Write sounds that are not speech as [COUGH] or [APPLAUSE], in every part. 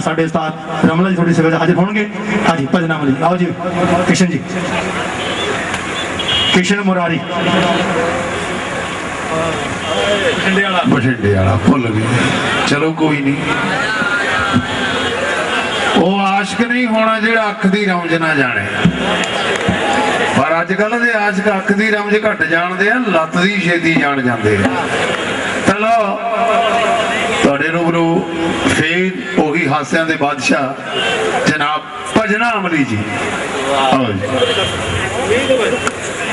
ਸਾਡੇ ਉਸਤਾਦ ਰਮਲਾ ਜੀ ਤੁਹਾਡੀ ਸੇਵਾ ਹਾਜ਼ਰ ਹੋਣਗੇ। ਹਾਂਜੀ ਭਜਨਾਮ ਲਈ ਆਓ ਜੀ ਕਿਸ਼ਨ ਜੀ। ਕਿਸ਼ਨ ਮੁਰਾਰੀ। ਬਠਿੰਡੇ ਵਾਲਾ ਭੁੱਲ ਗਏ। ਚਲੋ ਕੋਈ ਨਹੀਂ ਉਹ ਆਸ਼ਕ ਨਹੀਂ ਹੋਣਾ ਜਿਹੜਾ ਅੱਖ ਦੀ ਰਮਜ ਨਾ ਜਾਣੇ। ਪਰ ਅੱਜ ਕੱਲ ਦੇ ਆਸ਼ਕ ਅੱਖ ਦੀ ਰਮਜ ਘੱਟ ਜਾਣਦੇ ਆ ਲੱਤ ਦੀ ਛੇਤੀ ਜਾਣ ਜਾਂਦੇ ਆ। ਚਲੋ ਤੁਹਾਡੇ ਰੂਬਰੂ ਫੇਰ ਉਹੀ ਹਾਸਿਆਂ ਦੇ ਬਾਦਸ਼ਾਹ ਜਨਾਬ ਭਜਨਾ ਅਮਲੀ ਜੀ। ਆਓ ਜੀ।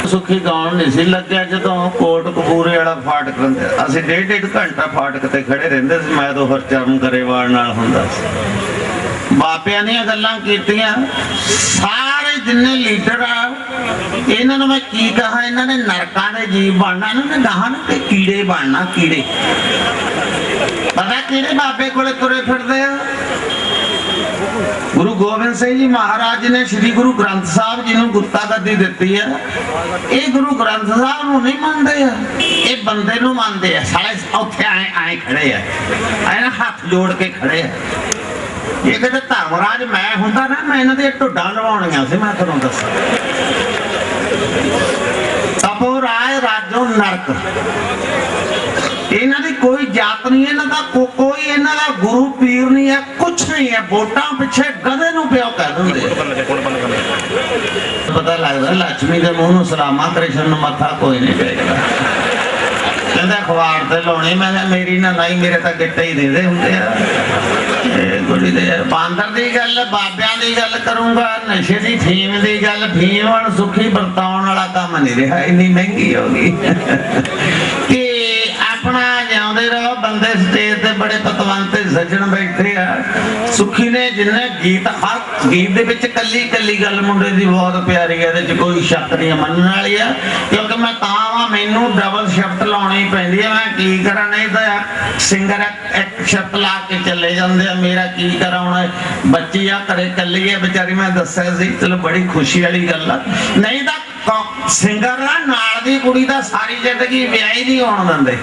ਸੁੱਖੀ ਗਾਉਣ ਨਹੀਂ ਸੀ ਲੱਗਿਆ ਜਦੋਂ ਕੋਟ ਕਪੂਰੇ ਵਾਲਾ ਫਾਟਕ ਰਹਿੰਦਾ। ਅਸੀਂ ਡੇਢ ਡੇਢ ਘੰਟਾ ਫਾਟਕ ਤੇ ਖੜੇ ਰਹਿੰਦੇ ਸੀ। ਮੈਂ ਤਾਂ ਹਰਚਰਨ ਕਰੇਵਾਲ ਨਾਲ ਹੁੰਦਾ ਸੀ। ਬਾਪਿਆਂ ਦੀਆਂ ਗੱਲਾਂ ਕੀਤੀਆਂ। ਸਾਰੇ ਜਿੰਨੇ ਲੀਡਰ ਆ, ਇਹਨਾਂ ਨੂੰ ਮੈਂ ਕੀ ਕਹਾ? ਇਹਨਾਂ ਨੇ ਨਰਕਾਂ ਦੇ ਜੀਵ ਬਣਨਾ, ਇਹਨਾਂ ਨੇ ਗਾਹਾਂ ਤੇ ਕੀੜੇ ਬਣਨਾ, ਕੀੜੇ। ਪਤਾ ਕਿਹੜੇ ਬਾਬੇ ਕੋਲੇ ਤੁਰੇ ਫਿਰਦੇ ਆ? ਗੁਰੂ ਗੋਬਿੰਦ ਸਿੰਘ ਜੀ ਮਹਾਰਾਜ ਨੇ ਸ੍ਰੀ ਗੁਰੂ ਗ੍ਰੰਥ ਸਾਹਿਬ ਜੀ ਨੂੰ ਗੁਰਤਾ ਗੱਦੀ ਦਿੱਤੀ ਹੈ ਇਹ ਗੁਰੂ ਗ੍ਰੰਥ ਸਾਹਿਬ ਨੂੰ ਨਹੀਂ ਮੰਨਦੇ ਆ। ਇਹ ਬੰਦੇ ਨੂੰ ਮੰਨਦੇ ਆ। ਸਾਰੇ ਉੱਥੇ ਆਏ ਆਏ ਖੜੇ ਆ। ਆਏ ਹੱਥ ਜੋੜ ਕੇ ਖੜੇ ਆ। ਇਹ ਕਿਤੇ ਧਰਮਰਾਜ ਮੈਂ ਹੁੰਦਾ ਨਾ, ਮੈਂ ਇਹਨਾਂ ਦੇ ਢੁੱਡਾਂ ਲਵਾਉਣੀਆਂ ਸੀ, ਮੈਂ ਤੁਹਾਨੂੰ ਦੱਸਾਂ। ਤਪੋ ਰਾਏ ਰਾਜੋ ਨਰਕ। ਇਹਨਾਂ ਦੀ ਕੋਈ ਜਾਤ ਨਹੀਂ, ਇਹਨਾਂ ਦਾ ਕੋਈ ਇਹਨਾਂ ਦਾ ਗੁਰੂ ਪੀਰ ਨਹੀਂ ਹੈ, ਕੁਛ ਨਹੀਂ ਹੈ। ਵੋਟਾਂ ਪਿੱਛੇ ਗਧੇ ਨੂੰ ਪਿਓ ਕਹਿ ਦਿੰਦੇ ਪਤਾ ਲੱਗਦਾ ਲక్ష్ਮੀ ਦੇ ਮੂੰਹ ਨੂੰ ਸਲਾਮਾ ਕ੍ਰਿਸ਼ਨ ਨੂੰ ਮੱਥਾ ਕੋਈ ਨਹੀਂ ਟੇਕਦਾ। ਕਹਿੰਦਾ ਅਖਬਾਰ ਤੇ ਲਾਉਣੇ, ਮੈਂ ਕਿਹਾ ਮੇਰੀ ਨਾ ਲਾਈ ਮੇਰੇ ਤਾਂ ਗਿੱਟੇ ਹੀ ਦੇ ਦੇ ਹੁੰਦੇ ਆ। ਗੁੜੀ ਦੇ ਬਾਂਦਰ ਦੀ ਗੱਲ, ਬਾਬਿਆਂ ਦੀ ਗੱਲ ਕਰੂੰਗਾ, ਨਸ਼ੇ ਦੀ, ਫੀਮ ਦੀ ਗੱਲ, ਫੀਮ ਹੁਣ ਸੁੱਖੀ ਵਰਤਾਉਣ ਵਾਲਾ ਕੰਮ ਨਹੀਂ ਰਿਹਾ, ਇੰਨੀ ਮਹਿੰਗੀ ਹੋ ਗਈ। ਜਿਉਂਦੇ ਰਹੋ ਬੰਦੇ ਸਟੇਜ ਤੇ ਬੜੇ ਪਤਵੰਤੇ ਸੱਜਣ ਬੈਠੇ ਆ। ਸੁੱਖੀ ਨੇ ਜਿੰਨੇ ਗੀਤ, ਹਰ ਗੀਤ ਦੇ ਵਿੱਚ ਕੱਲੀ ਕੱਲੀ ਗੱਲ ਮੁੰਡੇ ਦੀ ਬਹੁਤ ਪਿਆਰੀ ਹੈ ਇਹਦੇ ਚ ਕੋਈ ਸ਼ੱਕ ਨਹੀਂ ਮੰਨਣ ਵਾਲੀ ਆ। ਕਿਉਂਕਿ ਮੈਂ ਤਾਂ ਵਾਂ, ਮੈਨੂੰ ਡਬਲ ਸ਼ਿਫਟ ਲਾਉਣੀ ਪੈਂਦੀ ਹੈ ਮੈਂ ਕੀ ਕਰਾਂ, ਨਹੀਂ ਤਾਂ ਸਿੰਗਰ ਇੱਕ ਸ਼ਿਫਟ ਲਾ ਕੇ ਚੱਲੇ ਜਾਂਦੇ ਆ, ਮੇਰਾ ਕੀ ਕਰਾਂ ਹੁਣ? ਬੱਚੀ ਆ, ਘਰੇ ਕੱਲੀ ਹੈ ਵਿਚਾਰੀ ਮੈਂ ਦੱਸਿਆ ਸੀ, ਚਲੋ ਬੜੀ ਖੁਸ਼ੀ ਵਾਲੀ ਗੱਲ ਆ। ਨਹੀਂ ਤਾਂ ਸਿੰਗਰ ਨਾ ਨਾਲ ਦੀ ਕੁੜੀ ਦਾ ਸਾਰੀ ਜ਼ਿੰਦਗੀ ਵਿਆਹੀ ਨਹੀਂ ਹੋਣ ਦਿੰਦੇ।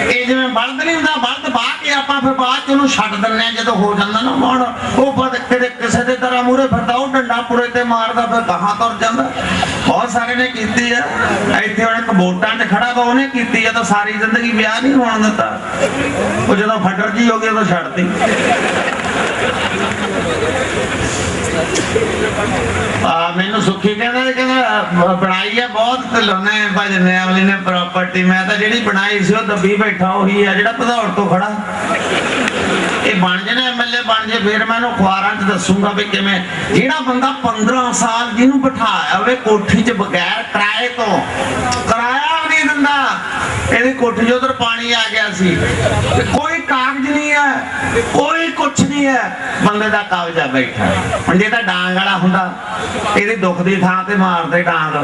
ਇਹ ਜਿਵੇਂ ਬਲਦ ਨਹੀਂ ਹੁੰਦਾ, ਬਲਦ ਬਾਹ ਕੇ ਆਪਾਂ ਫਿਰ ਬਾਅਦ ਚ ਉਹਨੂੰ ਛੱਡ ਦਿੰਦੇ ਆ ਜਦੋਂ ਹੋ ਜਾਂਦਾ ਨਾ ਮੋੜ ਉਹ ਬਦ ਕਿਤੇ ਕਿਸੇ ਦੇ ਤਰ੍ਹਾਂ ਮੂਰੇ ਫਿਰਦਾ, ਉਹ ਡੰਡਾ ਪੁਰੇ ਤੇ ਮਾਰਦਾ, ਫਿਰ ਗਾਹਾਂ ਤੁਰ ਜਾਂਦਾ। ਬਹੁਤ ਸਾਰੇ ਨੇ ਕੀਤੀ ਆ। ਇੱਥੇ ਉਹਨੇ ਇੱਕ ਵੋਟਾਂ 'ਚ ਖੜਾ ਵਾ, ਉਹਨੇ ਕੀਤੀ ਆ, ਤਾਂ ਸਾਰੀ ਜ਼ਿੰਦਗੀ ਵਿਆਹ ਨਹੀਂ ਹੋਣ ਦਿੱਤਾ। ਉਹ ਜਦੋਂ ਫੱਟਰ ਜੀ ਹੋ ਗਿਆ ਤਾਂ ਛੱਡਤੀ। ਆ, ਮੈਨੂੰ ਸੁੱਖੀ ਕਹਿੰਦਾ ਕਹਿੰਦਾ ਬਣਾਈ ਆ ਬਹੁਤ ਢਿੱਲੋਨੇ ਭਜਨੇ ਵਾਲੀ ਨੇ ਪ੍ਰਾਪਰਟੀ ਮੈਂ ਤਾਂ ਜਿਹੜੀ ਬਣਾਈ ਸੀ, ਉਹ ਦੱਬੀ ਬੈਠਾ, ਉਹੀ ਆ, ਜਿਹੜਾ ਭਦੌੜ ਤੋਂ ਖੜਾ। ਇਹ ਬਣ ਜੇ ਐਮਐਲਏ ਬਣ ਜੇ, ਫਿਰ ਮੈਂ ਉਹਨੂੰ ਅਖਬਾਰਾਂ 'ਚ ਦੱਸੂਗਾ ਵੀ ਕਿਵੇਂ। ਜਿਹੜਾ ਬੰਦਾ 15 ਸਾਲ ਜਿਹਨੂੰ ਬਿਠਾਇਆ ਹੋਵੇ ਕੋਠੀ 'ਚ ਬਗੈਰ ਕਿਰਾਏ ਤੋਂ ਕਿਰਾਇਆ ਵੀ ਨਹੀਂ ਦਿੰਦਾ ਇਹਦੀ ਕੋਠੀ ਉਧਰ ਪਾਣੀ ਆ ਗਿਆ ਸੀ। ਤੇ ਕੋਈ ਕਾਗਜ਼ ਨਹੀਂ ਹੈ ਕੋਈ ਕੁਛ ਨਹੀਂ ਹੈ। ਬੰਦੇ ਦਾ ਕਬਜ਼ਾ ਬੈਠਾ। ਹੁਣ ਜੇ ਤਾਂ ਡਾਂਗ ਵਾਲਾ ਹੁੰਦਾ ਇਹਦੀ ਦੁੱਖ ਦੀ ਥਾਂ ਤੇ ਮਾਰਦੇ ਡਾਂਗ।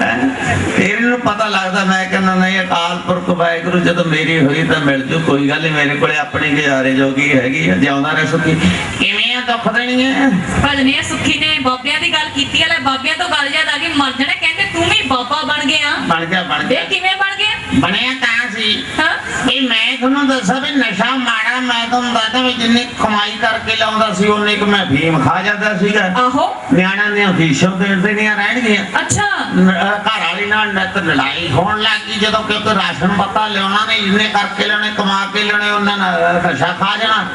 ਹੈਂ। ਫਿਰ ਇਹਨੂੰ ਪਤਾ ਲੱਗਦਾ ਮੈਂ ਕਹਿੰਦਾ ਨਹੀਂ ਅਕਾਲ ਪੁਰਖ ਵਾਹਿਗੁਰੂ ਜਦੋਂ ਮੇਰੀ ਹੋਈ ਤਾਂ ਮਿਲ ਜੂ ਕੋਈ ਗੱਲ ਨਹੀਂ ਮੇਰੇ ਕੋਲੇ ਆਪਣੀ ਗੁਜ਼ਾਰੇ ਜੋਗੀ ਹੈਗੀ ਆ ਜਿਉਂਦਾ ਰਹਿ ਸੁਖੀ। ਕਿਵੇਂ ਆ ਦੁੱਖ ਦੇਣੀਆਂ ਭਜਨੇ ਸੁੱਖੀ ਨੇ ਬਾਬਿਆਂ ਦੀ ਗੱਲ ਕੀਤੀ ਵਾਲੇ ਬਾਬਿਆਂ ਤੋਂ ਗੱਲ ਯਾਦ ਆ ਗਈ ਮਰ ਜਾਣਾ ਕਹਿੰਦੇ ਤੂੰ ਵੀ ਬਾਬਾ ਬਣ ਗਿਆ। ਬਣ ਗਿਆ ਬਣ ਗਿਆ। ਕਿਵੇਂ ਬਣ ਗਿਆ ਬਣਿਆ ਤਾਂ ਸੀ। ਹਾਂ। ਇਹ ਮੈਂ ਤੁਹਾਨੂੰ ਦੱਸਾਂ ਵੀ ਨਸ਼ਾ ਮਾੜਾ ਮੈਂ ਤੁਹਾਨੂੰ ਦੱਸਦਾ ਵੀ ਜਿੰਨੀ ਕਮਾਈ ਕਰਕੇ ਲਾਉਂਦਾ ਸੀ ਉਹਨੇ ਕਿ ਮੈਂ ਫੀਮ ਖਾ ਜਾਂਦਾ ਸੀਗਾ। ਆਹੋ। ਨਿਆਣਿਆਂ ਦੀਆਂ ਫੀਸਾਂ ਦੇ ਦੇਣੀਆਂ ਰਹਿਣਗੀਆਂ। ਅੱਛਾ। ਨ- ਘਰ ਵਾਲੀ ਨਾਲ ਨਿਤ ਲੜਾਈ ਹੋਣ ਲੱਗੀ ਜਦੋਂ ਕਿਉਂਕਿ ਰਾਸ਼ਨ ਪੱਤਾ ਲਿਆਉਣਾ ਨੇ ਜਿੰਨੇ ਕਰਕੇ ਲਿਆਉਣੇ ਕਮਾ ਕੇ ਲਿਆਉਣੇ ਉਹਨਾਂ ਨਾਲ ਨਸ਼ਾ ਖਾ ਜਾਣਾ।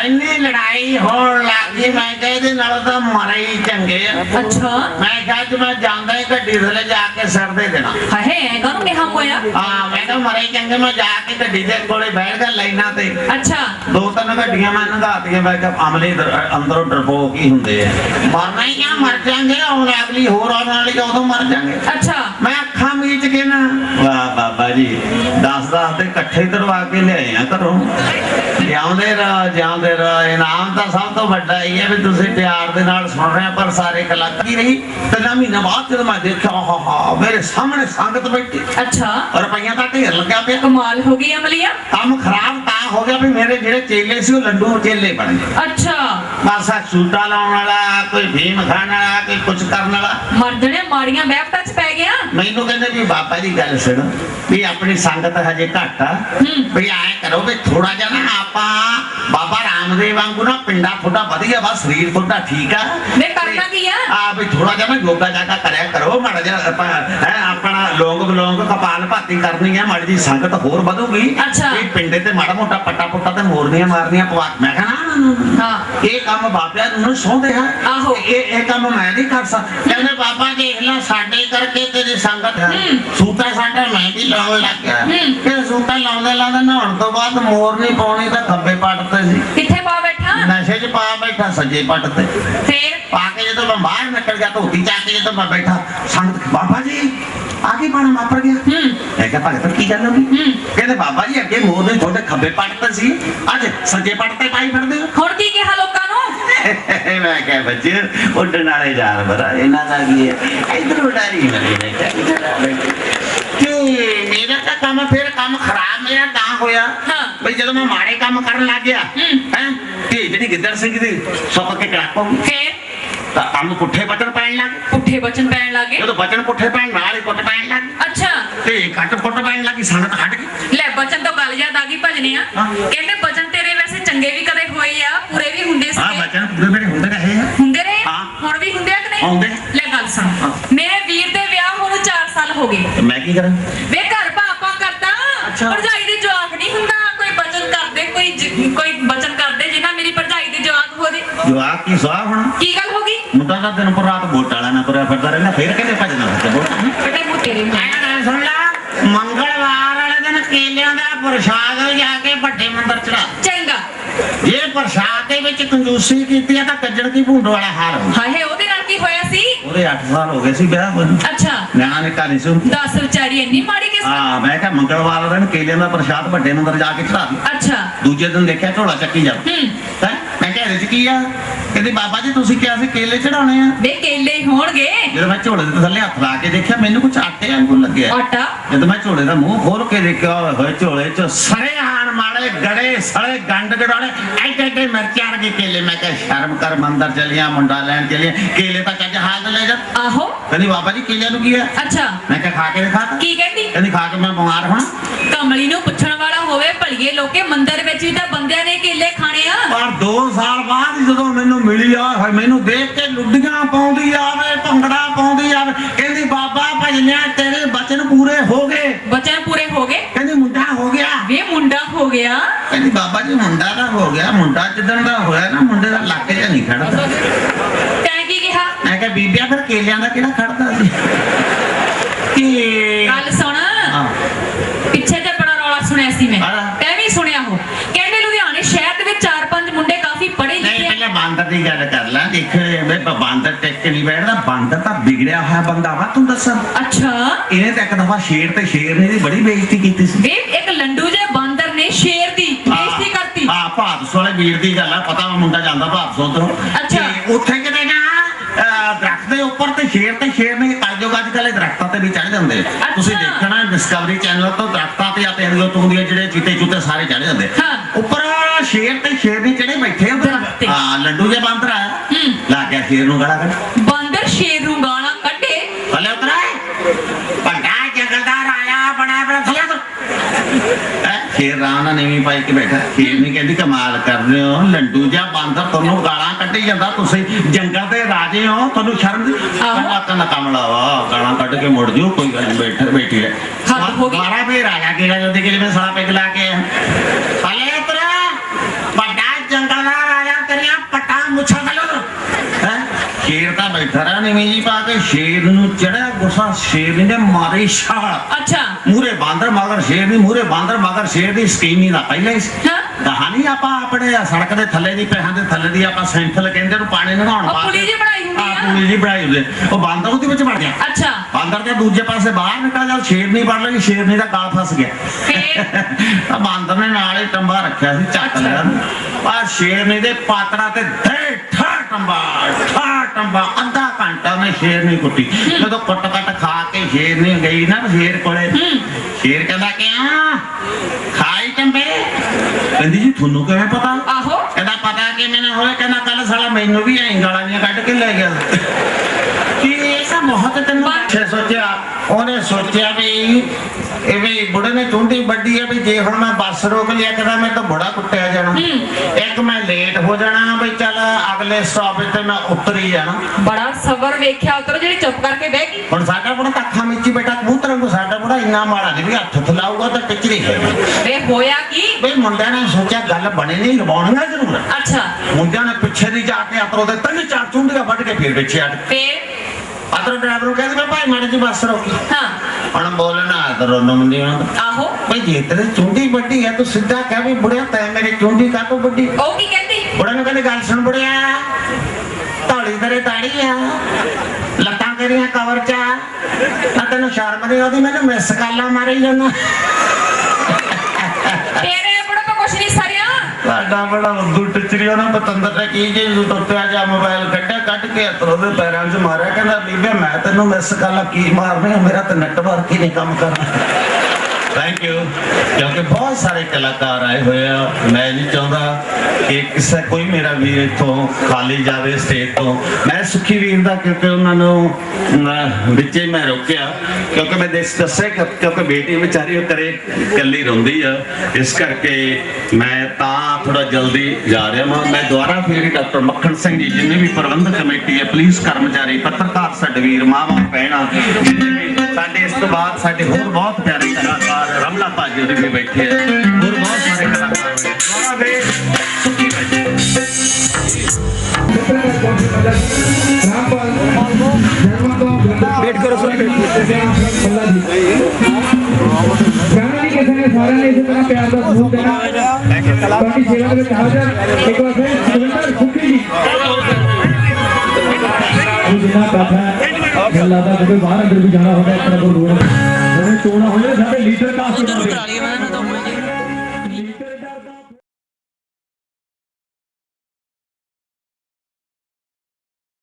ਇੰਨੀ ਲੜਾਈ ਹੋਣ ਲੱਗੀ ਮੈਂ ਕਿਹਾ ਇਹਦੇ ਨਾਲ ਤਾਂ ਮਰੇ ਹੀ ਚੰਗੇ ਆ। ਅੱਛਾ। ਮੈਂ ਕਿਹਾ ਮੈਂ ਜਾਂਦਾ ਹੀ ਗੱਡੀ ਥੱਲੇ ਜਾ ਕੇ ਸਿਰ ਦੇ ਦੇਣਾ। ਹਾਏ ਐ ਕਰੂ ਕਿਹਾ ਹੋਇਆ? ਹਾਂ ਮੈਂ ਕਿਹਾ ਮਰੇ ਹੀ ਚੰਗੇ ਮੈਂ ਜਾ ਕੇ ਗੱਡੀ ਦੇ ਕੋਲੇ ਬੈਠ ਗਿਆ ਲਾਈਨਾਂ ਤੇ। ਅੱਛਾ। ਦੋ ਤਿੰਨ ਗੱਡੀਆਂ ਮੈਂ ਨੰਗਾਤੀਆਂ ਮੈਂ ਕਿਹਾ ਅਮਲੇ ਦਰ- ਅੰਦਰੋਂ ਡਰਪੋਕ ਹੀ ਹੁੰਦੇ ਆ। ਮਰਨਾ ਹੀ ਆ ਮਰ ਜਾਾਂਗੇ ਹੁਣ ਅਗਲੀ ਹੋਰ ਆਉਣ ਵਾਲੀ ਉਦੋਂ ਮਰ ਜਾਾਂਗੇ। ਅੱਛਾ। ਮੈਂ ਅੱਖਾਂ ਮੀਚ ਕੇ ਨਾ। ਵਾਹ ਬਾਬਾ ਜੀ। 10 10 ਦੇ ਇਕੱਠੇ ਕਰਵਾ ਕੇ ਲਿਆਏ ਆ ਘਰੋਂ। ਜਿਉਂਦੇ ਰਹ ਜਿਉਂਦੇ ਰਹ। ਇਨਾਮ ਤਾਂ ਸਭ ਤੋਂ ਵੱਡਾ ਹੀ ਹੈ ਵੀ ਤੁਸੀਂ ਪਿਆਰ ਦੇ ਨਾਲ ਸੁਣ ਰਹੇ ਹੋ, ਪਰ ਸਾਰੇ ਕਲਾਕਾਰ ਹੀ ਰਹੀ? ਤੇ ਨਾ ਮਹੀਨਾ ਬਾਅਦ ਜਦੋਂ ਮੈਂ ਦੇਖਿਆ ਹਾ ਹਾ ਮੇਰੇ ਸਾਹਮਣੇ ਸੰਗਤ ਬੈਠੀ। ਅੱਛਾ। ਰੁਪਈਆ ਦਾ ਢੇਰ ਲੱਗਿਆ ਪਿਆ। ਕਮਾਲ ਹੋ ਗਈ ਅਮਲੀਆ। ਕੰਮ ਖਰਾਬ ਤਾਂ ਹੋ ਗਿਆ ਵੀ ਮੇਰੇ ਜਿਹੜੇ ਚੇਲੇ ਸੀ ਉਹ ਲੱਡੂ ਚੇਲੇ ਬਣ ਗਏ। ਅੱਛਾ। ਬਸ ਆ ਸੂਟਾ ਲਾਉਣ ਵਾਲਾ ਕੋਈ ਭੀਮ ਖਾਣ ਵਾਲਾ ਕੋਈ ਕੁਝ ਕਰਨ ਵਾਲਾ। ਮਰ ਜਣੇ ਮਾੜੀਆਂ ਬੈਠਾਂ ਚ ਪੈ ਗਿਆ। ਮੈਨੂੰ ਕਹਿੰਦੇ ਵੀ ਬਾਬਾ ਦੀ ਗੱਲ ਸੁਣ ਵੀ ਆਪਣੀ ਸੰਗਤ ਹਜੇ ਘੱਟ ਆ। ਵੀ ਐ ਕਰੋ ਵੀ ਥੋੜਾ ਜਿਹਾ ਨਾ ਆਪਾਂ ਬਾਬਾ ਰਾਮਦੇਵ ਵਾਂਗੂ ਨਾ ਪਿੰਡਾ ਤੁਹਾਡਾ ਵਧੀਆ ਵਾ ਸਰੀਰ ਤੁਹਾਡਾ ਠੀਕ ਆ। ਵੇ ਕਰਨਾ ਜਿਹਾ ਨਾ ਯੋਗਾ ਜਾਗਾ ਕਰਿਆ ਕਰੋ ਆਪਾਂ ਹੈ ਆਪਣਾ ਲੋਂਗ ਬਲੋਂਗ ਕਪਾਲ ਭਾਤੀ ਕਰਨੀ ਆ ਮਾੜੀ ਜੀ ਸੰਗਤ ਹੋਰ ਵਧੂਗੀ ਅੱਛਾ। ਇਹ ਪਿੰਡੇ ਤੇ ਮਾੜਾ ਮੋਟਾ ਪੱਟਾ ਪੁੱਟਾ ਤੇ ਮੋਰਨੀਆਂ ਮਾਰਨੀਆਂ ਪਵਾ ਮੈਂ ਕਹਾਂ ਨਾ, ਨਾ, ਨਾ, ਨਾ। ਹਾਂ ਇਹ ਕੰਮ ਬਾਬਿਆਂ ਨੂੰ ਸੌਂਦੇ ਹੈ ਆਹੋ। ਇਹ ਇਹ ਕੰਮ ਮੈਂ ਨਹੀਂ ਕਰ ਸਕਦਾ ਕਹਿੰਦੇ ਬਾਬਾ ਦੇਖ ਲੈ ਸਾਡੇ ਕਰਕੇ ਤੇਰੀ ਸੰਗਤ ਹੈ ਸੂਤਾ ਸਾਡਾ ਮੈਂ ਵੀ ਲਾਉਣ ਲੱਗ ਗਿਆ ਹੂੰ। ਫਿਰ ਸੂਤਾ ਲਾਉਂਦੇ ਲਾਉਂਦੇ ਨਹਾਉਣ ਤੋਂ ਬਾਅਦ ਮੋਰ ਨਹੀਂ ਪਾਉਣੀ ਤਾਂ ਖੱਬੇ ਪੱਟ ਤੇ ਸੀ ਕਿੱਥੇ ਬੈਠਾ ਨਸ਼ੇ 'ਚ ਪਾ ਬੈਠਾ ਸੱਜੇ ਪੱਟ ਤੇ। ਫੇਰ? ਪਾ ਕੇ ਜਦੋਂ ਮੈਂ ਬਾਹਰ ਨਿਕਲ ਗਿਆ ਧੋਤੀ ਚਾ ਕੇ ਜਦੋਂ ਮੈਂ ਬੈਠਾ ਸੰਗਤ ਬਾਬਾ ਜੀ ਆਗੇ ਪਾਣਾ ਵਾਪਰ ਗਿਆ? ਹੂੰ। ਮੈਂ ਕਿਹਾ ਭਗਤ ਕੀ ਗੱਲ ਹੋ। ਕਹਿੰਦੇ ਬਾਬਾ ਜੀ ਅੱਗੇ ਮੋਰ ਨੇ ਤੁਹਾਡੇ ਖੱਬੇ ਪੱਟ ਤੇ ਸੀ। ਅੱਜ ਸੱਜੇ ਪੱਟ ਤੇ ਪਾਈ ਫਿਰਦੇ ਹੋ। ਹੁਣ ਕੀ ਕਿਹਾ ਲੋਕਾਂ ਨੂੰ? [LAUGHS] ਮੈਂ ਕਿਹਾ ਬੱਚੇ ਉੱਡਣ ਵਾਲੇ ਜਾਨਵਰ ਆ ਇਹਨਾਂ ਦਾ ਕੀ ਹੈ? ਇਧਰ ਉਡਾਰੀ ਮਰੇ ਨੇ ਕਿਹਾ ਇੱਧਰ ਆ ਬੈਠੇ। ਤੇ ਮੇਰਾ ਤਾਂ ਕੰਮ ਫਿਰ ਕੰਮ ਖਰਾਬ ਮੇਰਾ ਤਾਂ ਹੋਇਆ। ਹਾਂ। ਬਈ ਜਦੋਂ ਮੈਂ ਮਾੜੇ ਕੰਮ ਕਰਨ ਲੱਗ ਗਿਆ ਹੂੰ। ਹੈ ਤੇ ਜਿਹੜੀ ਗਿੱਦੜ ਸਿੰਘ ਦੀ ਸੁੱਕ ਕੇ ਹੋ ਗਈ। ਫੇਰ? ਤਾਂ ਕੰਮ ਪੁੱਠੇ ਬਚਨ ਪੈਣ ਲੱਗ ਪੁੱਠੇ ਬਚਨ ਪੈਣ ਲੱਗੇ ਜਦੋਂ ਬਚਨ ਪੁੱਠੇ ਪੈਣ ਨਾਲ ਹੀ ਕੁੱਟ ਪੈਣ ਲੱਗ ਅੱਛਾ। ਤੇ ਕੱਟ ਕੁੱਟ ਪੈਣ ਲੱਗੀ ਸੰਗਤ ਹਟ ਗਈ। ਲੈ ਬਚਨ ਤੋਂ ਗੱਲ ਯਾਦ ਆ ਗਈ ਭਜਨਿਆ ਹਾਂ। ਕਹਿੰਦੇ ਬਚਨ ਤੇਰੇ ਵੈਸੇ ਚੰਗੇ ਵੀ ਕਦੇ ਹੋਏ ਆ ਪੂਰੇ ਵੀ ਹੁੰਦੇ ਹਾਂ ਸੀਗੇ ਬਚਨ ਪੂਰੇ ਮੇਰੇ ਹੁੰਦੇ ਰਹੇ ਆ। ਹੁੰਦੇ ਰਹੇ? ਆ? ਹਾਂ। ਹੁਣ ਵੀ ਹੁੰਦੇ ਆ ਕਿ ਨਹੀਂ? ਹੁੰਦੇ। ਲੈ ਗੱਲ ਸੁਣ। ਹਾਂ। ਮੇਰੇ ਵੀਰ ਦੇ ਵਿਆਹ ਹੁਣ 4 ਸਾਲ ਹੋ ਗਏ। ਮੈਂ ਕੀ ਕਰਾਂ ਵੇ ਘਰ ਪਾਪਾ ਕਰਦਾ ਅੱਛਾ। ਭਰਜਾਈ ਦੇ ਜਵਾਕ ਨਹੀਂ ਹੁੰਦਾ ਕੋਈ ਬਚਨ ਕਰਦੇ ਕੋਈ ਜ- ਕੋਈ ਬਚਨ ਕਰਦੇ ਜਿਨ੍ਹਾਂ ਮੇਰੀ ਭਰਜਾਈ ਦੇ ਜੇ ਜਵਾਕ ਕੀ ਸਵਾਹ ਹੁਣ? ਕੀ ਗੱਲ ਹੋ ਗਈ? ਮੁੰਡਾ ਦਾ ਦਿਨ ਪਰ ਰਾਤ ਵੋਟ ਵਾਲਾ ਨਾ ਤੁਰਿਆ ਫਿਰਦਾ ਰਹਿੰਦਾ ਫੇਰ ਕਹਿੰਦੇ ਭਜਣਾ ਫਿਰ ਵੋਟ ਬੇਟੇ ਮੂੰ ਤੇਰੇ ਨੂੰ ਮੈਂ ਸੁਣ ਲਾ ਮੰਗਲਵਾਰ ਵਾਲੇ ਦਿਨ ਕੇਲਿਆਂ ਦਾ ਪ੍ਰਸ਼ਾਦ ਜਾ ਕੇ ਵੱਡੇ ਮੰਦਰ ਚੜਾ ਚੰਗਾ। ਇਹ ਪ੍ਰਸ਼ਾਦ ਦੇ ਵਿੱਚ ਕੰਜੂਸੀ ਕੀਤੀ ਆ ਤਾਂ ਕੱਜਣ ਕੀ ਭੁੰਡ ਵਾਲਾ ਹਾਲ ਹੋ ਹਾਏ ਉਹਦੇ ਨਾਲ ਕੀ ਹੋਇਆ ਸੀ? ਉਹਦੇ 8 ਸਾਲ ਹੋ ਗਏ ਸੀ ਵਿਆਹ ਨੂੰ। ਅੱਛਾ। ਨਿਆਣਾ ਨੇ ਘਰ ਨਹੀਂ ਸੀ ਦੱਸ ਵਿਚਾਰੀ ਇੰਨੀ ਮਾੜੀ ਕਿਸ ਹਾਂ ਮੈਂ ਕਿਹਾ ਮੰਗਲਵਾਰ ਵਾਲੇ ਦਿਨ ਕੇਲਿਆਂ ਦਾ ਪ੍ਰਸ਼ਾਦ ਵੱਡੇ ਮੰਦਰ ਜਾ ਕੇ ਚੜਾ ਅੱਛਾ। ਦੂਜੇ ਦਿਨ ਦੇਖਿਆ ਢੋਲਾ ਚੱਕੀ ਜਾ ਹੂੰ। ਹੈਂ? ਕੀ ਆ? ਕਹਿੰਦੀ ਬਾਬਾ ਜੀ ਤੁਸੀਂ ਕਿਹਾ ਸੀ ਕੇਲੇ ਚੜਾਉਣੇ ਆ? ਵੇ ਕੇਲੇ ਹੋਣਗੇ। ਜਦੋਂ ਮੈਂ ਝੋਲੇ ਦੇ ਥੱਲੇ ਹੱਥ ਲਾ ਕੇ ਦੇਖਿਆ ਮੈਨੂੰ ਕੁਝ ਆਟੇ ਵਾਂਗੂ ਲੱਗਿਆ। ਆਟਾ? ਜਦੋਂ ਮੈਂ ਝੋਲੇ ਦਾ ਮੂੰਹ ਖੋਲ ਕੇ ਦੇਖਿਆ ਹੋਏ ਝੋਲੇ 'ਚ ਸੜੇ ਆਣ ਮਾਲੇ ਗੜੇ ਸੜੇ ਗੰਡ ਗੜਾਲੇ ਐਡੇ ਐਡੇ ਮਿਰਚਾਂ ਵਰਗੇ ਕੇਲੇ। ਮੈਂ ਕਿਹਾ ਸ਼ਰਮ ਕਰ ਮੰਦਰ ਚਲੀਆਂ ਮੁੰਡਾ ਲੈਣ ਚਲੀਆਂ ਕੇਲੇ ਤਾਂ ਚੱਜ ਹਾਲ ਲੈ ਜਾ। ਆਹੋ। ਕਹਿੰਦੀ ਬਾਬਾ ਜੀ ਕੇਲਿਆਂ ਨੂੰ ਕੀ ਹੈ ਅੱਛਾ। ਮੈਂ ਕਿਹਾ ਖਾ ਕੇ ਦਿਖਾ। ਕੀ ਕਹਿੰਦੀ? ਕਹਿੰਦੀ ਖਾ ਕੇ ਮੈਂ ਬਿਮਾਰ ਹੋਣਾ। ਕਮਲੀ ਨੂੰ ਭਲੀਏ ਲੋਕੇ ਮੰਦਰ ਵਿੱਚ ਵੀ ਤਾਂ ਬੰਦਿਆਂ ਨੇ ਕੇਲੇ ਖਾਣੇ ਆ। ਪਰ 2 ਸਾਲ ਬਾਅਦ ਜਦੋਂ ਮੈਨੂੰ ਮਿਲੀ ਆ ਮੈਨੂੰ ਦੇਖ ਕੇ ਲੁੱਡੀਆਂ ਪਾਉਂਦੀ ਆਵੇ ਭੰਗੜਾ ਪਾਉਂਦੀ ਆਵੇ ਕਹਿੰਦੀ ਬਾਬਾ ਭਜਨਿਆ ਤੇਰੇ ਬਚਨ ਪੂਰੇ ਹੋ ਗਏ। ਬਚਨ ਪੂਰੇ ਹੋ ਗਏ? ਕਹਿੰਦੀ ਮੁੰਡਾ ਹੋ ਗਿਆ। ਵੇ ਮੁੰਡਾ ਹੋ ਗਿਆ? ਕਹਿੰਦੀ ਬਾਬਾ ਜੀ ਮੁੰਡਾ ਤਾਂ ਹੋ ਗਿਆ। ਮੁੰਡਾ ਜਿੱਦਣ ਦਾ ਹੋਇਆ ਨਾ ਮੁੰਡੇ ਦਾ ਲੱਕ ਜਿਹਾ ਨਹੀਂ ਖੜਦਾ। ਤੈਂ ਕੀ ਕਿਹਾ? ਮੈਂ ਕਿਹਾ ਬੀਬੀਆ ਫਿਰ ਕੇਲਿਆਂ ਦਾ ਕਿਹੜਾ ਖੜਦਾ ਸੀ? ਕੀ ਗੱਲ ਸੁਣ। ਪਿੱਛੇ ਤੇ ਬੜਾ ਰੌਲਾ ਸੁਣਿਆ ਸੀ ਮੈਂ ਹਾਂ। ਤੈਂ ਵੀ ਸੁਣਿਆ ਹੋ ਕਹਿੰਦੇ ਲੁਧਿਆਣੇ ਸ਼ਹਿਰ ਦੇ ਵਿੱਚ ਚਾਰ ਪੰਜ ਮੁੰਡੇ ਕਾਫੀ ਪੜ੍ਹੇ ਨਹੀਂ ਲਿਖੇ ਪਹਿਲਾਂ ਬਾਂਦਰ ਦੀ ਗੱਲ ਕਰ ਲਾਂ ਦੇਖ ਮੈਂ ਬਾਂਦਰ ਟਿਕ ਨਹੀਂ ਬੈਠਦਾ ਬਾਂਦਰ ਤਾਂ ਵਿਗੜਿਆ ਹੋਇਆ ਬੰਦਾ ਵਾ ਤੂੰ ਦੱਸ। ਅੱਛਾ। ਇਹਨੇ ਤਾਂ ਇੱਕ ਦਫਾ ਸ਼ੇਰ ਤੇ ਸ਼ੇਰਨੀ ਦੀ ਬੜੀ ਬੇਇੱਜ਼ਤੀ ਕੀਤੀ ਸੀ। ਵੇ ਇੱਕ ਲੰਡੂ ਜੇ ਬਾਂਦਰ ਨੇ ਸ਼ੇਰ ਦੀ ਬੇਇੱਜ਼ਤੀ ਕਰਤੀ। ਹਾਂ ਭਾਦਸ ਵਾਲੇ ਵੀਰ ਦੀ ਗੱਲ ਆ ਪਤਾ ਮੁੰਡਾ ਜਾਂਦਾ ਭਾਦਸ ਉਧਰੋਂ ਅੱਛਾ। ਉੱਥੇ ਕਿਤੇ ਨਾ ਅਹ, ਦਰਖਤ ਦੇ ਉੱਪਰ ਤੇ ਸ਼ੇਰ ਤੇ ਸ਼ੇਰਨੀ ਕਾਜੋ ਗੱਜ ਕੱਲੇ ਦਰਖਤਾਂ ਤੇ ਵੀ ਚੜ ਜਾਂਦੇ। ਤੁਸੀਂ ਦੇਖਣਾ ਡਿਸਕਵਰੀ ਚੈਨਲ ਤੋਂ ਦਰਖਤਾਂ ਤੇ ਆ ਤੇ YouTube ਦੀਆਂ ਜਿਹੜੇ ਚੀਤੇ ਚੂਤੇ ਸਾਰੇ ਚੜ ਜਾਂਦੇ। ਉੱਪਰ ਸ਼ੇਰ ਤੇ ਸ਼ੇਰਨੀ ਜਿਹੜੇ ਬੈਠੇ ਹੁੰਦੇ ਤੇ। ਹਾਂ ਲੱਡੂ ਜਿਹਾ ਬਾਂਦਰ ਆਇਆ। ਲੱਗ ਗਿਆ ਸ਼ੇਰ ਨੂੰ ਗਾਲਾਂ ਕੱਢ। ਬਾਂਦਰ ਸ਼ੇਰ ਨੂੰ ਗਾਲਾਂ ਕੱਢੇ। ਥੱਲੇ ਉਤਰਾ ਵੱਡਾ ਜੰਗਲਦਾਰ ਆਇਆ ਬੜਾ ਬੜਾ ਸ਼ੇਰ ਰਾਮ ਨਾਲ ਨੀਵੀਂ ਪਾਈ ਕੇ ਬੈਠਾ ਸ਼ੇਰ ਨਹੀਂ ਕਹਿੰਦੀ ਕਮਾਲ ਕਰਦੇ ਹੋ ਲੰਡੂ ਜਿਹਾ ਬਾਂਦਰ ਤੁਹਾਨੂੰ ਗਾਲਾਂ ਕੱਢੀ ਜਾਂਦਾ ਤੁਸੀਂ ਜੰਗਲ ਦੇ ਰਾਜੇ ਹੋ ਤੁਹਾਨੂੰ ਸ਼ਰਮ। ਕਹਿੰਦਾ ਕੰਨ ਕਮਲਾ ਵਾ ਗਾਲਾਂ ਕੱਢ ਕੇ ਮੁੜ ਜਿਓ ਕੋਈ ਗੱਲ ਨੀ, ਬੈਠ ਬੈਠੀ ਰਹਿ ਹੋ ਗਈ। ਮਾਰਾ ਵੀ ਰਾਜਾ ਕਿਹੜਾ ਜਲਦੀ ਕਿ ਮੈਂ ਸਾਲਾ ਪਿਗ ਲਾ ਕੇ ਆਇਆ। ਥੱਲੇ ਉਤਰ ਵੱਡਾ ਜੰਗਲਦਾਰ ਆਇਆ ਤੇਰੀਆਂ ਪਟਾ ਮੁੱਛਾਂ ਥੱਲੇ ਉਤਰ ਹੈਂ? ਸ਼ੇਰ ਤਾਂ ਬੈਠਾ ਰਿਹਾ ਨੀਵੀਂ ਜੀ ਪਾ ਕੇ ਸ਼ੇਰ ਨੂੰ ਚੜਿਆ ਗੁੱਸਾ ਸ਼ੇਰ ਨੇ ਮਾਰੀ ਛਾਲ। ਅੱਛਾ। ਮੂਰੇ ਬਾਂਦਰ ਮਗਰ ਸ਼ੇਰ ਦੀ ਮੂਰੇ ਬਾਂਦਰ ਮਗਰ ਸ਼ੇਰ ਦੀ ਸਕੀਮ ਹੀ ਨਾ ਪਹਿਲਾਂ ਹੀ ਕਹਾਣੀ ਆਪਾਂ ਆਪਣੇ ਸੜਕ ਦੇ ਥੱਲੇ ਦੀ ਪੈਹਾਂ ਦੇ ਥੱਲੇ ਦੀ ਆਪਾਂ ਸੈਂਟਲ ਕਹਿੰਦੇ ਨੂੰ ਪਾਣੀ ਨਹਾਉਣ ਉਹ ਪੁਲੀ ਜਿਹੀ ਬਣਾਈ ਹੁੰਦੀ ਆ। ਆ। ਪੁਲੀ ਜੀ ਬਣਾਈ ਹੁੰਦੀ ਆ। ਉਹ ਬਾਂਦਰ ਉਹਦੇ ਵਿੱਚ ਵੜ ਗਿਆ। ਅੱਛਾ। ਬਾਂਦਰ ਦੇ ਦੂਜੇ ਪਾਸੇ ਬਾਹਰ ਨਿਕਲ ਜਾ ਸ਼ੇਰ ਨਹੀਂ ਵੜ ਲਈ ਸ਼ੇਰ ਨਹੀਂ ਦਾ ਗਾਲ ਫਸ ਗਿਆ। ਫੇਰ? [LAUGHS] ਤਾਂ ਬਾਂਦਰ ਨੇ ਨਾਲ ਹੀ ਟੰਬਾ ਰੱਖਿਆ ਸੀ ਚੱਕ। ਲਿਆ। ਆ ਸ਼ੇਰ ਨੇ ਦੇ ਪਾਤੜਾ ਤੇ ਠਾ ਟੰਬਾ ਠਾ ਟੰਬਾ ਅੱਧਾ ਘੰਟਾ ਉਹਨੇ ਸ਼ੇਰ ਨਹੀਂ ਕੁੱਟੀ। ਜਦੋਂ ਕੁੱਟ ਕੱਟ ਖਾ ਕੇ ਸ਼ੇਰ ਨਹੀਂ ਗਈ ਨਾ ਸ਼ੇਰ ਕੋਲੇ। ਸ਼ੇਰ ਕਹਿੰਦਾ ਕਿਉਂ ਖਾਈ ਟੰਬੇ ਕਹਿੰਦੀ ਜੀ ਤੁਹਾਨੂੰ ਕਿਵੇਂ ਪਤਾ? ਆਹੋ। ਕਹਿੰਦਾ ਪਤਾ ਕਿ ਮੈਨੂੰ ਹੋਇਆ ਕਹਿੰਦਾ ਕੱਲ ਸਾਲਾ ਮੈਨੂੰ ਵੀ ਐਂ ਗਾਲਾਂ ਦੀਆਂ ਕੱਢ ਕੇ ਲੈ ਗਿਆ। ਕੀ ਇਸ ਤਾਂ ਬਹੁਤ ਤੈਨੂੰ ਅੱਛਾ ਸੋਚਿਆ? ਉਹਨੇ ਸੋਚਿਆ ਵੀ ਇਹ ਵੀ ਬੁੜੇ ਨੇ ਚੁੰਡੀ ਵੱਡੀ ਹੈ ਵੀ ਜੇ ਹੁਣ ਮੈਂ ਬੱਸ ਰੋਕ ਲਿਆ ਕਰਾਂ ਮੈਂ ਤਾਂ ਬੜਾ ਕੁੱਟਿਆ ਜਾਣਾ। ਇੱਕ ਮੈਂ ਲੇਟ ਹੋ ਜਾਣਾ ਵੀ ਚੱਲ ਅਗਲੇ ਸਟਾਪੇਜ ਤੇ ਮੈਂ ਉਤਰ ਹੀ ਜਾਣਾ। ਬੜਾ ਸਬਰ ਵੇਖਿਆ ਉਤਰ ਜਿਹੜੀ ਚੁੱਪ ਕਰਕੇ ਬਹਿ ਗਈ। ਹੁਣ ਸਾਡਾ ਬੁੜਾ ਅੱਖਾਂ ਵਿੱਚ ਬੈਠਾ ਕਬੂਤਰ ਨੂੰ ਸਾਡਾ ਬੁੜਾ ਇੰਨਾ ਮਾੜਾ ਨਹੀਂ ਵੀ ਹੱਥ ਥਲਾਊਗਾ ਤਾਂ ਟਿਚਰੀ ਹੈ ਵੇ ਹੋਇਆ ਕੀ? ਵੀ ਮੁੰਡਿਆਂ ਨੇ ਸੋਚਿਆ ਗੱਲ ਬਣੇ ਨਹੀਂ ਲਵਾਉਣੀਆਂ ਜ਼ਰੂਰ। ਅੱਛਾ। ਮੁੰਡਿਆਂ ਨੇ ਪਿੱਛੇ ਦੀ ਜਾ ਕੇ ਅਤਰੋ ਦੇ ਤਿੰਨ ਚਾਰ ਚੁੰਡੀਆਂ ਵੱਢ ਕੇ ਫਿਰ ਪਿੱਛੇ ਆ ਫੇਰ? ਅਤਰੋ ਡਰਾਈਵਰ ਨੂੰ ਕਹਿੰਦੇ ਮੈਂ ਭਾਈ ਮਾੜੀ ਜੀ ਬੱਸ ਰੋਕੀ। ਹਾਂ। ਹੁਣ ਬੋਲਣਾ ਅਤਰੋ ਨੂੰ ਮੰਦੀ ਆਉਂਦਾ ਆਹੋ। ਭਾਈ ਜੇ ਤੇਰੇ ਚੁੰਡੀ ਵੱਡੀ ਹੈ ਤੂੰ ਸਿੱਧਾ ਕਹਿ ਵੀ ਬੁੜਿਆ ਤੈਂ ਮੇਰੀ ਚੁੰਡੀ ਕਾ ਤੋਂ ਵੱਡੀ? ਉਹ ਕੀ ਕਹਿੰਦੀ? ਬੁੜਾ ਨੂੰ ਕਹਿੰਦੇ ਗੱਲ ਸੁਣ ਬੁੜਿਆ ਧੌਲੀ ਤੇਰੇ ਤਾੜੀ ਆ ਲੱਤਾਂ ਤੇਰੀਆਂ ਕਵਰ ਚ ਆ ਤੈਨੂੰ ਸ਼ਰਮ ਨਹੀਂ ਆਉਂਦੀ ਮੈਨੂੰ ਮਿਸ ਕਾਲਾਂ ਮਾਰੀ ਜਾਂਦਾ ਤੇਰੇ ਬੜਾ ਤਾਂ ਕੁਛ ਨਹੀਂ ਸਰਿਆ ਸਾਡਾ ਬੜਾ ਉਦੋਂ ਟਿਚਰੀ, ਉਹਨਾਂ ਪਤੰਦਰ ਨੇ ਕੀ ਜੇ ਟੁੱਟਿਆ ਜਾ ਮੋਬਾਈਲ ਕੱਢਿਆ, ਕੱਢ ਕੇ ਅਤਰੋ ਦੇ ਪੈਰਾਂ 'ਚ ਮਾਰਿਆ, ਕਹਿੰਦਾ, ਬੀਬੇ, ਮੈਂ ਤੈਨੂੰ ਮਿਸ ਕਾਲਾਂ ਕੀ ਮਾਰਨੇ ਆ? ਮੇਰਾ ਤਾਂ ਨੈਟਵਰਕ ਹੀ ਨਹੀਂ ਕੰਮ ਕਰਨਾ ਥੈਂਕ ਯੂ ਕਿਉਂਕਿ ਬਹੁਤ ਸਾਰੇ ਕਲਾਕਾਰ ਆਏ ਹੋਏ ਆ। ਮੈਂ ਨਹੀਂ ਚਾਹੁੰਦਾ ਕਿ ਕਿਸੇ ਕੋਈ ਮੇਰਾ ਵੀਰ ਇੱਥੋਂ ਖਾਲੀ ਜਾਵੇ ਸਟੇਜ ਤੋਂ। ਮੈਂ ਸੁਖੀ ਵੀਰ ਦਾ ਕਿਉਂਕਿ ਉਹਨਾਂ ਨੂੰ ਅਮ, ਵਿੱਚੇ ਮੈਂ ਰੋਕਿਆ। ਕਿਉਂਕਿ ਮੈਂ ਦੇਸ ਦੱਸਿਆ ਕਿ- ਕਿਉਂਕਿ ਬੇਟੀ ਵਿਚਾਰੀ ਉਹ ਕਰੇ ਇਕੱਲੀ ਰੋਂਦੀ ਆ। ਇਸ ਕਰਕੇ ਮੈਂ ਤਾਂ ਥੋੜਾ ਜਲਦੀ ਜਾ ਰਿਹਾ ਹਾਂ ਮੈਂ ਦੁਆਰਾ ਫੇਰ ਡਾਕਟਰ ਮੱਖਣ ਸਿੰਘ ਜੀ ਜਿੰਨੇ ਵੀ ਪ੍ਰਬੰਧਕ ਕਮੇਟੀ ਹੈ ਪੁਲਿਸ ਕਰਮਚਾਰੀ ਪੱਤਰਕਾਰ ਸਾਡੇ ਵੀਰ ਮਾਵਾ ਭੈਣਾਂ ਜਿੰਨੇ ਵੀ ਸਾਡੇ ਇਸ ਤੋਂ ਬਾਅਦ ਸਾਡੇ ਹੋਰ ਬਹੁਤ ਪਿਆਰੇ ਕਲਾਕਾਰ ਰਮਲਾ ਭਾਜੀ ਉਹਦੇ ਵੀ ਬੈਠੇ ਆ। ਹੋਰ ਬਹੁਤ ਸਾਰੇ ਕਲਾਕਾਰ ਦੁਆਰਾ ਫੇਰ ਸੁਖੀ ਬੈਠੇ ਵੇਟ ਕਰੋ ਸਰ ਗਾਣਾ ਨਹੀਂ ਕਿਸੇ ਨੇ ਸਾਰਿਆਂ ਨੇ ਇਸੇ ਤਰ੍ਹਾਂ ਪਿਆਰ ਦਾ ਸਬੂਤ ਦੇਣਾ। ਬਾਕੀ ਸੇਵਾ ਦੇ ਵਿੱਚ ਹਾਜ਼ਰ ਇੱਕ ਵਾਰ ਫਿਰ ਸੁੱਖੀ ਜੀ। ਜਿੰਨਾ ਬੈਠਾ ਹੈ। ਗੱਲ ਆਦਾ ਜਦੋਂ ਬਾਹਰ ਅੰਦਰ ਵੀ ਜਾਣਾ ਹੁੰਦਾ ਆਪਣਾ ਕੋਲ ਰੋਡ ਉਹਨੇ ਚੋਣਾ ਹੋਇਆ ਸਾਡੇ ਲੀਡਰ ਕਾਸਟ